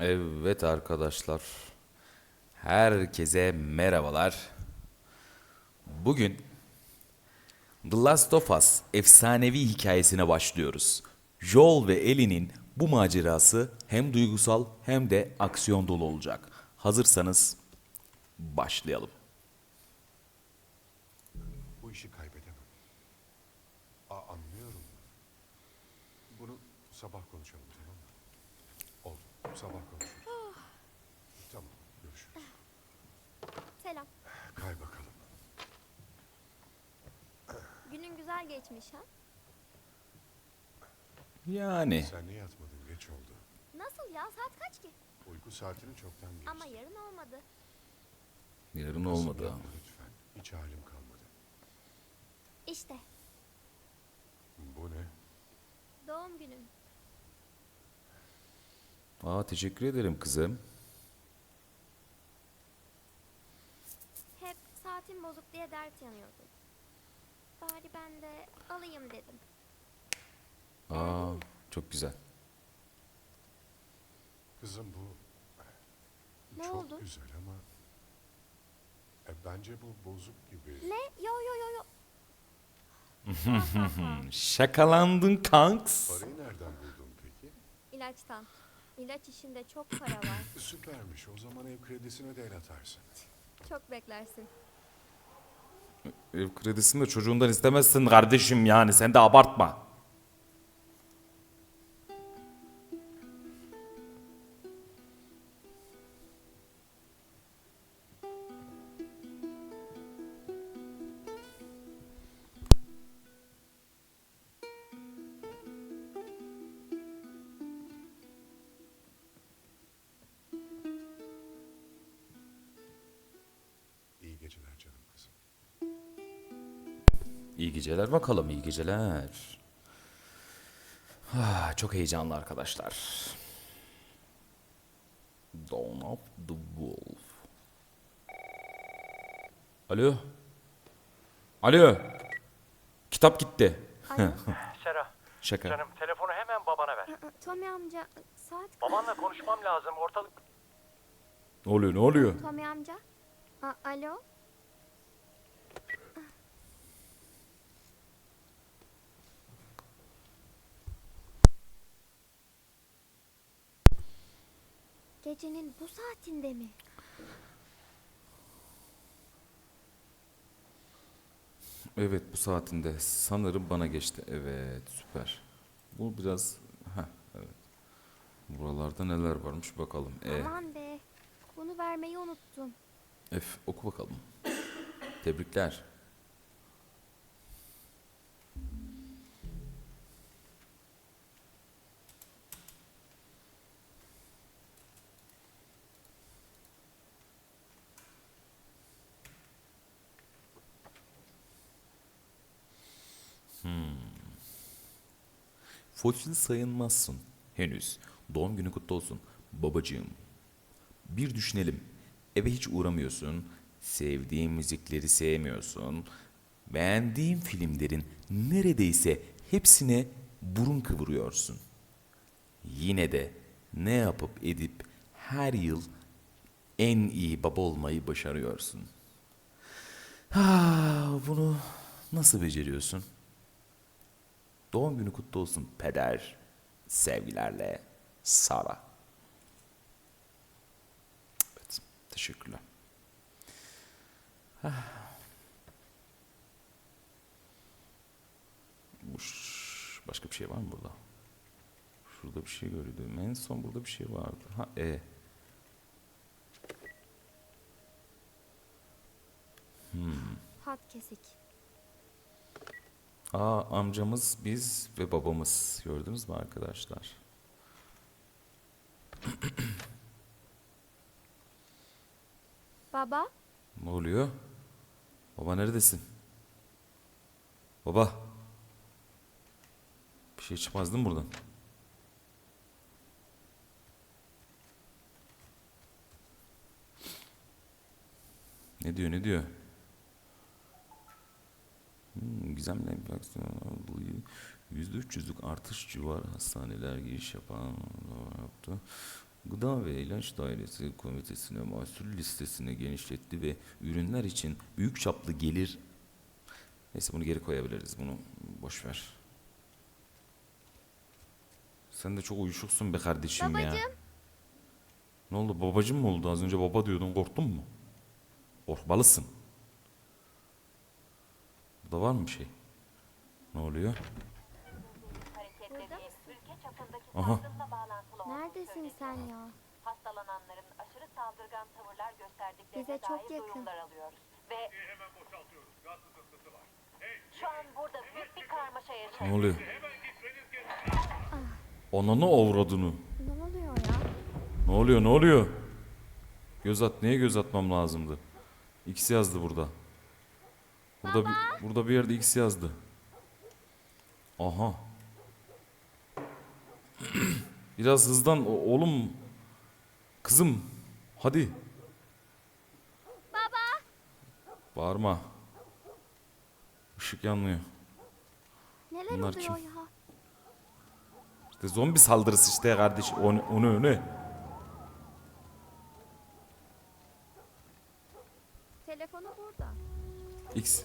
Evet arkadaşlar. Herkese merhabalar. Bugün The Last of Us efsanevi hikayesine başlıyoruz. Joel ve Ellie'nin bu macerası hem duygusal hem de aksiyon dolu olacak. Hazırsanız başlayalım. Bu işi kaybedemem. Aa, anlıyorum. Bunu sabah konuşalım. Sabah konuşuruz. tamam. Görüşürüz. Selam. Kay bakalım. Günün güzel geçmiş ha? Yani Sen niye yatmadın? Geç oldu. Nasıl ya? Saat kaç ki? Uyku saatini çoktan geçti. Ama yarın olmadı. yarın Kızım olmadı. yapma Lütfen. Hiç halim kalmadı. İşte Bu ne? doğum günüm. Aa teşekkür ederim kızım. Hep saatim bozuk diye dert yanıyordum. Bari ben de alayım dedim. Aa çok güzel. Kızım bu... Ne çok oldu? güzel ama... E, bence bu bozuk gibi. Ne? Yo yo yo yo. Şakalandın kanks. Parayı nereden buldun peki? İlaçtan. İlaç işinde çok para var. Süpermiş. O zaman ev kredisine de el atarsın. Çok beklersin. Ev kredisini de çocuğundan istemezsin kardeşim yani sen de abartma. Geceler bakalım iyi geceler. Ah, çok heyecanlı arkadaşlar. Dawn of the Wolf. Alo. Alo. Kitap gitti. Sera, Şaka. canım telefonu hemen babana ver. Aa, Tommy amca saat kaç? Babanla konuşmam lazım. Ortalık Ne oluyor ne oluyor? Tommy amca. Aa, alo. Gecenin bu saatinde mi? Evet bu saatinde sanırım bana geçti. Evet süper. Bu biraz heh, evet. Buralarda neler varmış bakalım. E, Aman be. Bunu vermeyi unuttum. F oku bakalım. Tebrikler. Fosil sayılmazsın henüz. Doğum günü kutlu olsun babacığım. Bir düşünelim. Eve hiç uğramıyorsun. Sevdiğin müzikleri sevmiyorsun. Beğendiğin filmlerin neredeyse hepsine burun kıvırıyorsun. Yine de ne yapıp edip her yıl en iyi baba olmayı başarıyorsun. Ha, bunu nasıl beceriyorsun? Doğum günü kutlu olsun peder. Sevgilerle Sara. Evet, teşekkürler. Ah. Başka bir şey var mı burada? Şurada bir şey gördüm. En son burada bir şey vardı. Ha e. Hat kesik. Aa amcamız, biz ve babamız. Gördünüz mü arkadaşlar? Baba. Ne oluyor? Baba neredesin? Baba. Bir şey çıkmaz değil mi buradan? Ne diyor ne diyor? Hmm, gizemli enfeksiyon üç yüzlük artış civar hastaneler giriş yapan yaptı. Gıda ve İlaç Dairesi Komitesi'ne mahsul listesini genişletti ve ürünler için büyük çaplı gelir... Neyse bunu geri koyabiliriz. Bunu boş ver. Sen de çok uyuşuksun be kardeşim ya. Babacım. Ne oldu? Babacım mı oldu? Az önce baba diyordun. Korktun mu? Korkmalısın. Burada var mı bir şey? Ne oluyor? Burada mısın? Aha. Neredesin sen ya? Hastalananların aşırı saldırgan tavırlar gösterdiklerine Bize çok dair yakın. duyumlar alıyoruz. Ve şu an burada büyük bir karmaşa Ne yaşanıyor. oluyor? Ananı avradını. Ne oluyor ya? Ne oluyor ne oluyor? Göz at. Neye göz atmam lazımdı? X yazdı burada. Burada bir, burada bir yerde X yazdı. Aha. Biraz hızdan o- oğlum. Kızım. Hadi. Baba. Bağırma. Işık yanmıyor. Neler Bunlar oluyor kim? ya? İşte zombi saldırısı işte kardeş. Onu, onu öne. Telefonu burada. X.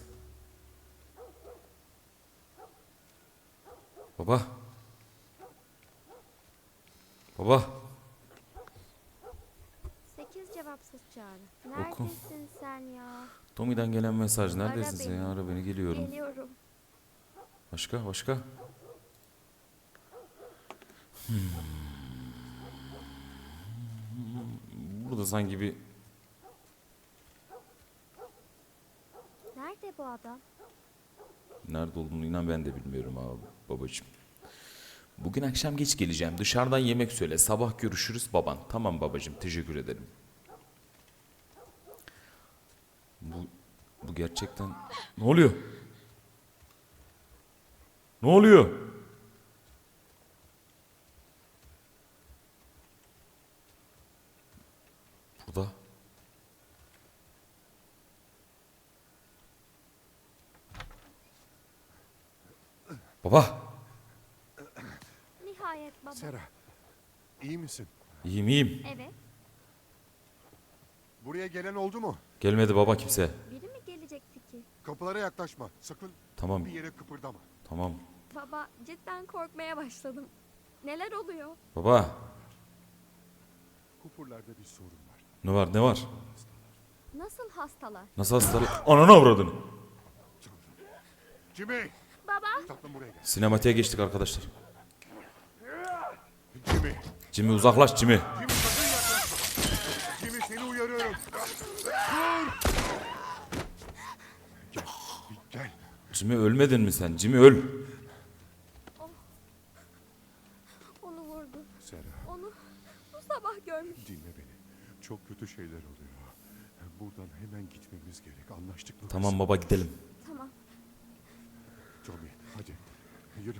Baba. Baba. Sekiz cevapsız çağrı. Oku. Neredesin sen ya? Tommy'den gelen mesaj. Neredesin sen ya? Ara beni geliyorum. Geliyorum. Başka başka? Hmm. Burada sanki bir Nerede bu adam? nerede olduğunu inan ben de bilmiyorum abi babacığım. Bugün akşam geç geleceğim. Dışarıdan yemek söyle. Sabah görüşürüz baban. Tamam babacığım. Teşekkür ederim. Bu bu gerçekten ne oluyor? Ne oluyor? Burada. Baba. Nihayet baba. Sera, iyi misin? İyiyim iyiyim. Evet. Buraya gelen oldu mu? Gelmedi baba kimse. Biri mi gelecekti ki? Kapılara yaklaşma. Sakın Tamam. bir yere kıpırdama. Tamam. Baba cidden korkmaya başladım. Neler oluyor? Baba. Kupurlarda bir sorun var. Ne var ne var? Nasıl hastalar? Nasıl hastalık? Ananı avradını. Jimmy! Baba. Sinematiğe geçtik arkadaşlar. Jimmy! Jimmy uzaklaş Jimmy. Jimmy seni uyarıyorum. Dur! Gel, gel. Jimmy ölmedin mi sen? Jimmy öl. Onu vurdu. Sera, Onu bu sabah görmüş. dinle beni. Çok kötü şeyler oluyor. Buradan hemen gitmemiz gerek. Anlaştık mı? Tamam baba gidelim. Tamam. Tommy, hadi. Yürü.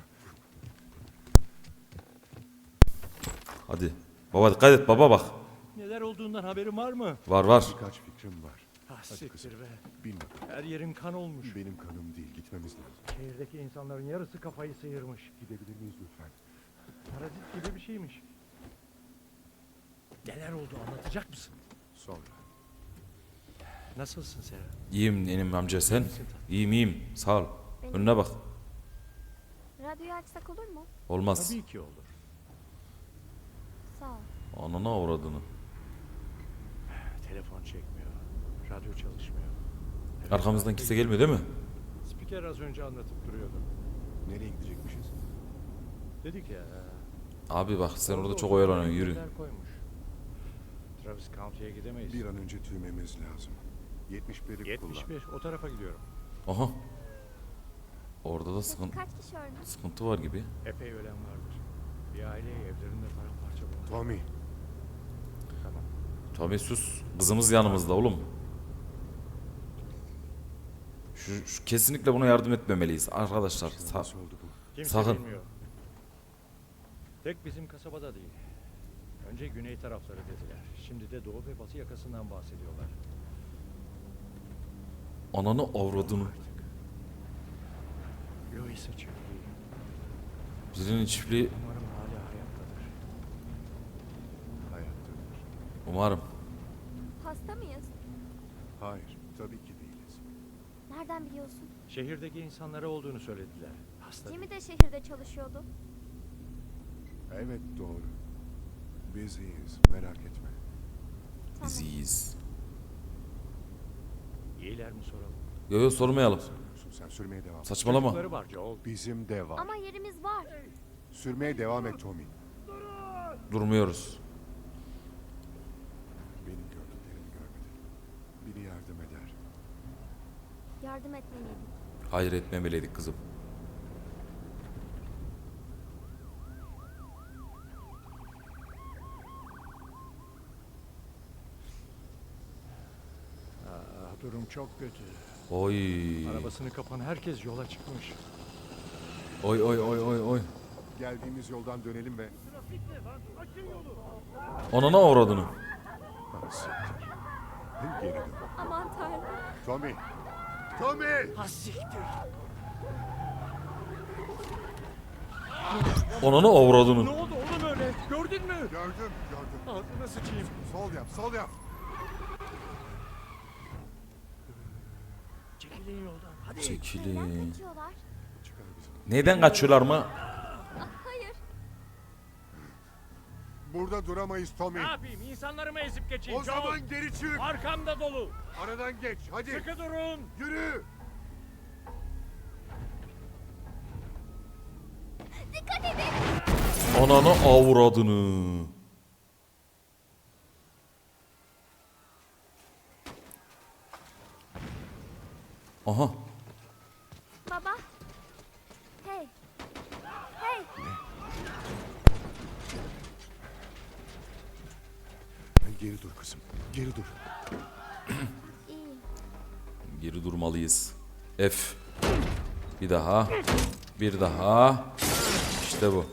Hadi. Baba dikkat et baba bak. Neler olduğundan haberin var mı? Var var. Birkaç fikrim var. Ah siktir be. Bakalım. Her yerin kan olmuş. Benim kanım değil. Gitmemiz lazım. Şehirdeki insanların yarısı kafayı sıyırmış. Gidebilir miyiz lütfen? Parazit gibi bir şeymiş. Neler oldu anlatacak mısın? Sonra. Nasılsın Sera? İyiyim enim amca sen. İyiyim iyiyim. Sağ ol. Önüne bak. Radyoyu açsak olur mu? Olmaz. Tabii ki olur. Sağ ol. Ananı avradını. Telefon çekmiyor. Radyo çalışmıyor. Arkamızdan kimse gelmiyor değil mi? Spiker az önce anlatıp duruyordu. Nereye gidecekmişiz? Dedik ya. Abi bak sen orada çok oyalanıyorsun yürü. Koymuş. Travis County'ye gidemeyiz. Bir an önce tüymemiz lazım. 71'i kullan. 71 o tarafa gidiyorum. Aha. Orada da sıkıntı, kaç kişi ölmüş? sıkıntı var gibi. Epey ölen vardır. Bir aileyi evlerinde paramparça bulmuş. Tommy, Tamam. Tabii sus. Kızımız yanımızda oğlum. Şu, şu- kesinlikle buna yardım etmemeliyiz arkadaşlar. Sa- nasıl oldu bu? Kimse Sakın. bilmiyor. Tek bizim kasabada değil. Önce güney tarafları dediler. Şimdi de doğu ve batı yakasından bahsediyorlar. Ananı avradını. Louis'e çiftliği. Birinin çiftliği Umarım Umarım. Hasta mıyız? Hayır, tabii ki değiliz. Nereden biliyorsun? Şehirdeki insanlara olduğunu söylediler. Hasta Jimmy de şehirde çalışıyordu. Evet doğru. Biz iyiyiz, merak etme. Tamam. Biz iyiyiz. İyiler mi soralım? Yo yo sormayalım. Sanıyorsun sen sürmeye devam. et. Saçmalama. Çocukları var Joel. Bizim de var. Ama yerimiz var. Sürmeye devam et Tommy. Durmuyoruz. Benim gördüklerimi görmedin. Biri yardım eder. Yardım etmeliydik. Hayır etmemeliydik kızım. Ah, durum çok kötü. Oy. Arabasını kapan herkes yola çıkmış. Oy oy oy oy oy. Geldiğimiz yoldan dönelim ve... Ona ne uğradığını? Ah, siktir. Geri dön. Aman tanrım. Tommy! Tommy! Ona ne uğradığını? Ne oldu oğlum öyle? Gördün mü? Gördüm, gördüm. Ağzına sıçayım. Sol yap, sol yap. Çekilin yoldan. Hadi. Neden Çekilin. Neyden kaçıyorlar mı? Burada duramayız Tommy. Ne yapayım? İnsanları mı ezip geçeyim? O Joel? zaman geri çık. Arkamda dolu. Aradan geç, hadi. Sıkı durun. Yürü. Dikkat edin. Ananı avradını. Aha. Baba. Hey. Hey. Geri dur kızım, geri dur. Geri durmalıyız. F. Bir daha. Bir daha. İşte bu.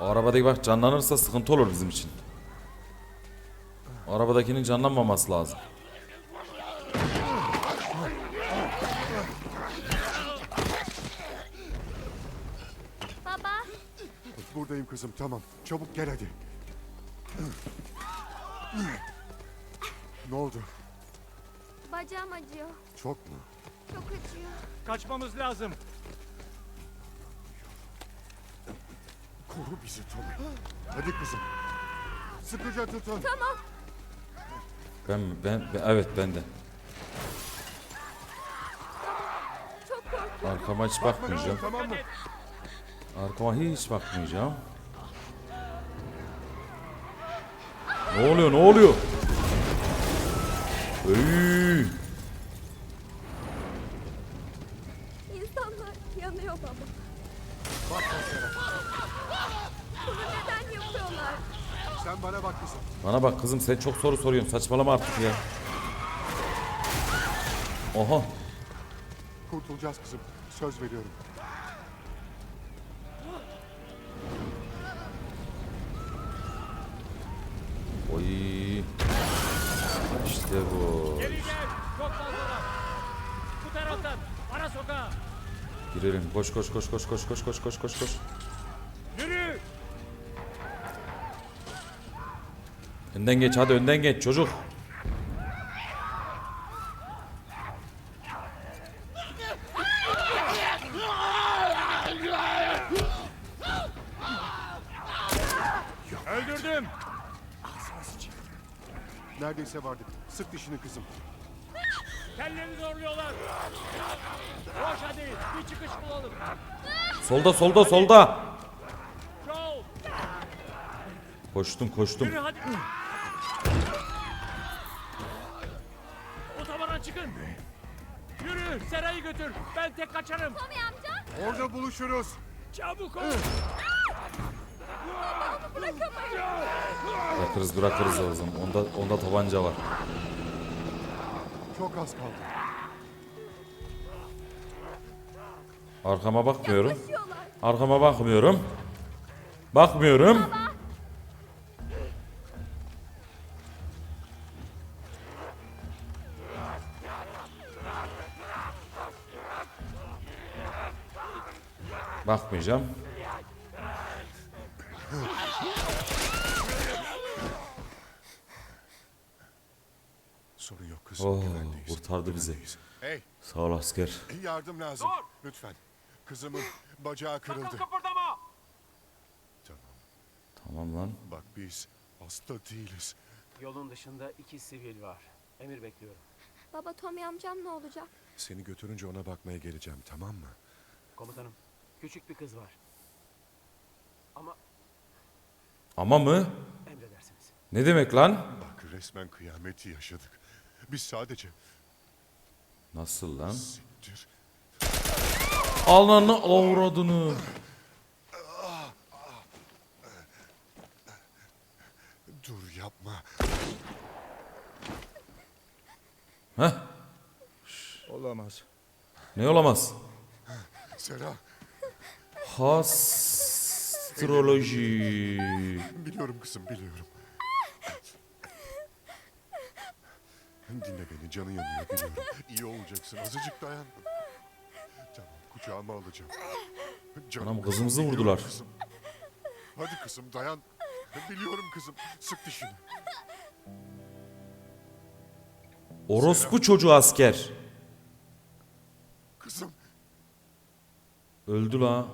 O arabadaki bak canlanırsa sıkıntı olur bizim için. O arabadakinin canlanmaması lazım. Baba. Buradayım kızım, tamam. Çabuk gel hadi. Ne oldu? Bacağım acıyor. Çok mu? Çok acıyor. Kaçmamız lazım. Koru bizi Tommy. Hadi kızım. Sıkıca tutun. Tamam. Ben, ben, ben- evet ben de. Arkama hiç bakmayacağım. Tamam mı? Arkama hiç bakmayacağım. Ne oluyor ne oluyor? Ey! İnsanlar yanıyor baba. Bunu neden yapıyorlar? Sen bana bak kızım. Bana bak kızım sen çok soru soruyorsun. Saçmalama artık ya. Oha. Kurtulacağız kızım. Söz veriyorum. Girelim. Koş koş koş koş koş koş koş koş koş koş. Yürü. Önden geç hadi önden geç çocuk. Öldürdüm. Neredeyse vardık. Sık dişini kızım. Kellerini zorluyorlar. Koş hadi. Bir çıkış bulalım. Solda solda solda. Joel. Koştum koştum. Yürü hadi. Otobana çıkın. Yürü. Serayı götür. Ben tek kaçarım. Tommy amca. Orada buluşuruz. Çabuk ol. Bırakırız bırakırız o zaman. Onda, onda tabanca var. Çok az kaldı. Arkama bakmıyorum. Arkama bakmıyorum. Bakmıyorum. Bakmayacağım. Oo, güvendeyiz. kurtardı bizi. Güvendeyiz. Hey Sağ ol asker. yardım lazım. Lütfen. Kızımın bacağı kırıldı. kıpırdama! Tamam. Tamam lan. Bak biz hasta değiliz. Yolun dışında iki sivil var. Emir bekliyorum. Baba Tommy amcam ne olacak? Seni götürünce ona bakmaya geleceğim tamam mı? Komutanım, küçük bir kız var. Ama Ama mı? emredersiniz. Ne demek lan? Bak resmen kıyameti yaşadık. Biz sadece Nasıl lan? siktir. Ananı avradını. Dur yapma. Heh. Olamaz. Ne olamaz? Sera Astroloji. biliyorum kızım biliyorum. Dinle beni canı yanıyor biliyorum. İyi olacaksın azıcık dayan. Tamam kucağıma alacağım. Canım, Anam kızımızı biliyorum vurdular. Kızım. Hadi kızım dayan. Biliyorum kızım. Sık dişini. Orospu çocuğu asker. Kızım Öldü la.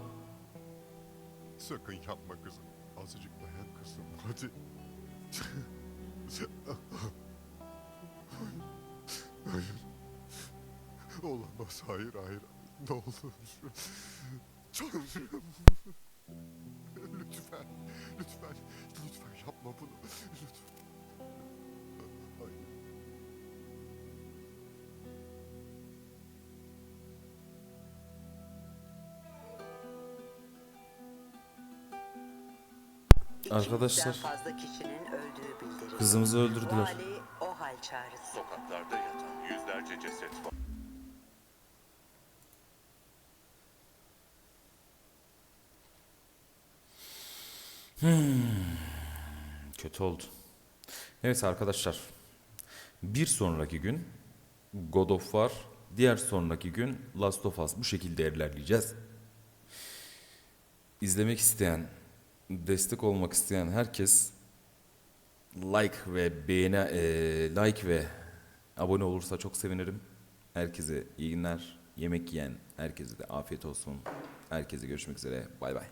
sakın yapma kızım. Azıcık dayan kızım. Hadi. Hayır. Olamaz. Hayır hayır. Ne olur. Tanrım. Lütfen. Lütfen. Lütfen yapma bunu. Lütfen. Hayır. Arkadaşlar, 200'den fazla kişinin öldüğü bildirildi. Kızımızı öldürdüler. Vali çağrısı. Sokaklarda yatan yüzlerce ceset var. Kötü oldu. Evet arkadaşlar. Bir sonraki gün God of War, diğer sonraki gün Last of Us bu şekilde ilerleyeceğiz. İzlemek isteyen, destek olmak isteyen herkes like ve beğene eee, like ve abone olursa çok sevinirim. Herkese iyi günler. Yemek yiyen herkese de afiyet olsun. Herkese görüşmek üzere. Bay bay.